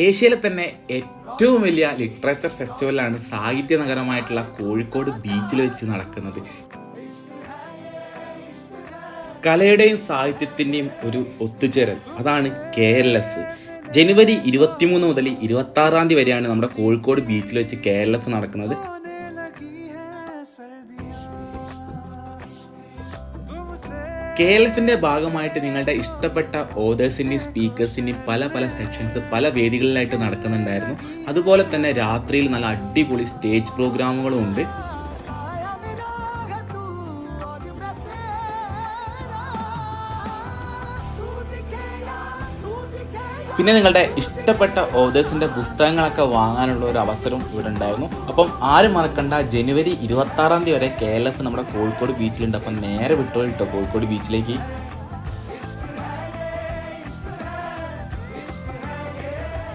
ഏഷ്യയിലെ തന്നെ ഏറ്റവും വലിയ ലിറ്ററേച്ചർ ഫെസ്റ്റിവലാണ് സാഹിത്യ നഗരമായിട്ടുള്ള കോഴിക്കോട് ബീച്ചിൽ വെച്ച് നടക്കുന്നത്. കലയുടെയും സാഹിത്യത്തിന്റെയും ഒരു ഒത്തുചേരൽ അതാണ് കെ എൽ എഫ് ജനുവരി ഇരുപത്തിമൂന്ന് മുതൽ ഇരുപത്തി ആറാം തീയതി വരെയാണ് നമ്മുടെ കോഴിക്കോട് ബീച്ചിൽ വെച്ച് കെ എൽ എഫ് നടക്കുന്നത്. കെ എൽ ഭാഗമായിട്ട് നിങ്ങളുടെ ഇഷ്ടപ്പെട്ട ഓതേഴ്സിന്റെയും സ്പീക്കേഴ്സിന്റെയും പല പല സെക്ഷൻസ് പല വേദികളിലായിട്ട് നടക്കുന്നുണ്ടായിരുന്നു അതുപോലെ തന്നെ രാത്രിയിൽ നല്ല അടിപൊളി സ്റ്റേജ് പ്രോഗ്രാമുകളും ഉണ്ട് പിന്നെ നിങ്ങളുടെ ഇഷ്ടപ്പെട്ട ഓതേഴ്സിന്റെ പുസ്തകങ്ങളൊക്കെ വാങ്ങാനുള്ള ഒരു അവസരം ഇവിടെ ഉണ്ടായിരുന്നു. അപ്പം ആരും മറക്കണ്ട ജനുവരി ഇരുപത്തി ആറാം തീയതി വരെ കെ എൽ എഫ് നമ്മുടെ കോഴിക്കോട് ബീച്ചിലുണ്ട് അപ്പം നേരെ വിട്ടോളിട്ടോ കോഴിക്കോട് ബീച്ചിലേക്ക്